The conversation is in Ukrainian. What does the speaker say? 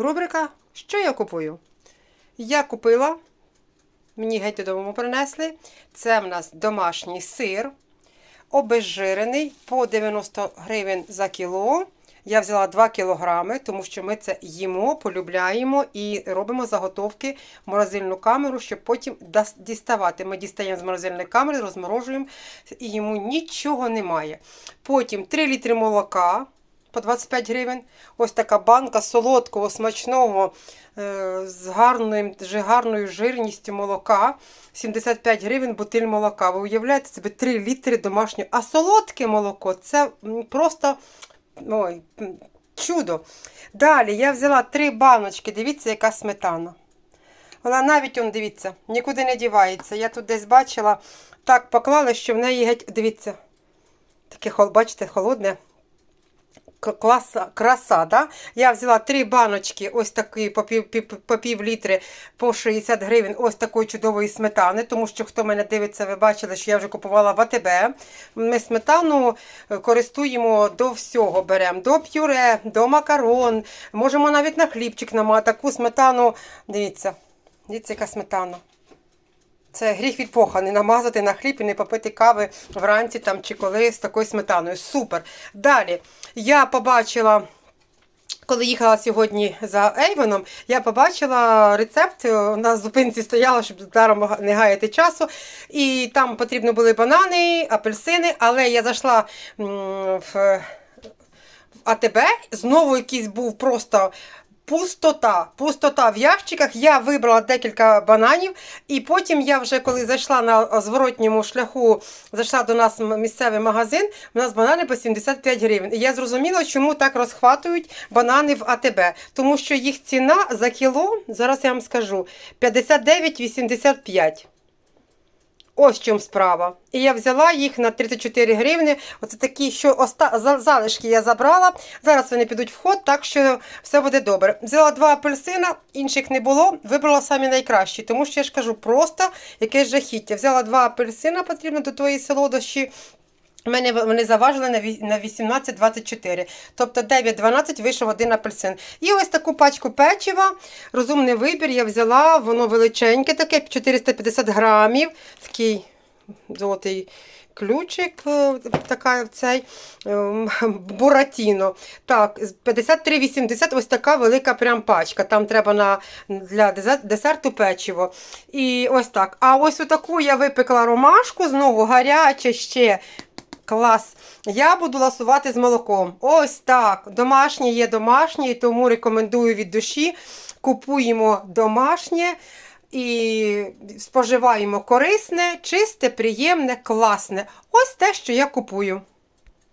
Рубрика Що я купую? Я купила, мені геть додому принесли. Це в нас домашній сир, обезжирений по 90 гривень за кіло. Я взяла 2 кілограми, тому що ми це їмо, полюбляємо і робимо заготовки в морозильну камеру, щоб потім діставати. Ми дістаємо з морозильної камери, розморожуємо і йому нічого немає. Потім 3 літри молока по 25 гривень. Ось така банка солодкого, смачного, е, з гарною, гарною жирністю молока. 75 гривень бутиль молока. Ви уявляєте собі 3 літри домашнього. А солодке молоко це просто ой, чудо. Далі я взяла 3 баночки. Дивіться, яка сметана. Вона навіть, он, дивіться, нікуди не дівається. Я тут десь бачила, так поклала, що в неї геть, дивіться, таке, бачите, холодне. Класа, краса, да? Я взяла три баночки, ось такі по пів, пів, по пів літри по 60 гривень, ось такої чудової сметани, тому що хто мене дивиться, ви бачили, що я вже купувала в АТБ. Ми сметану е, користуємо до всього, беремо до пюре, до макарон, можемо навіть на хлібчик намати. Таку сметану, дивіться, дивіться, яка сметана. Це гріх від поха, не намазати на хліб і не попити кави вранці там, чи коли з такою сметаною. Супер. Далі я побачила. Коли їхала сьогодні за Ейвоном, я побачила рецепт. На зупинці стояла, щоб даром не гаяти часу. І там потрібно були банани, апельсини, але я зайшла в АТБ, знову якийсь був просто. Пустота, пустота в ящиках. Я вибрала декілька бананів, і потім я вже коли зайшла на зворотньому шляху, зайшла до нас місцевий магазин, у нас банани по 75 гривень. І я зрозуміла, чому так розхватують банани в АТБ. Тому що їх ціна за кіло, зараз я вам скажу, 59,85. Ось в чому справа. І я взяла їх на 34 гривні. Оце такі, що оста... за- залишки я забрала. Зараз вони підуть в ход, так що все буде добре. Взяла два апельсина, інших не було. Вибрала самі найкращі, тому що я ж кажу, просто якесь жахіття. Взяла два апельсина, потрібно до твоєї солодощі. Мене вони заважили на ві- 18-24. Тобто 9-12 вийшов один апельсин. І ось таку пачку печива. Розумний вибір я взяла, воно величеньке, таке 450 грамів. Такий золотий ключик, е, така цей ем, буратіно. Так, з 53,80 ось така велика прям пачка. Там треба на, для десерту печиво. І ось так. А ось таку я випекла ромашку, знову гаряче ще. Клас. Я буду ласувати з молоком. Ось так. Домашнє є домашнє, тому рекомендую від душі. Купуємо домашнє і споживаємо корисне, чисте, приємне, класне. Ось те, що я купую.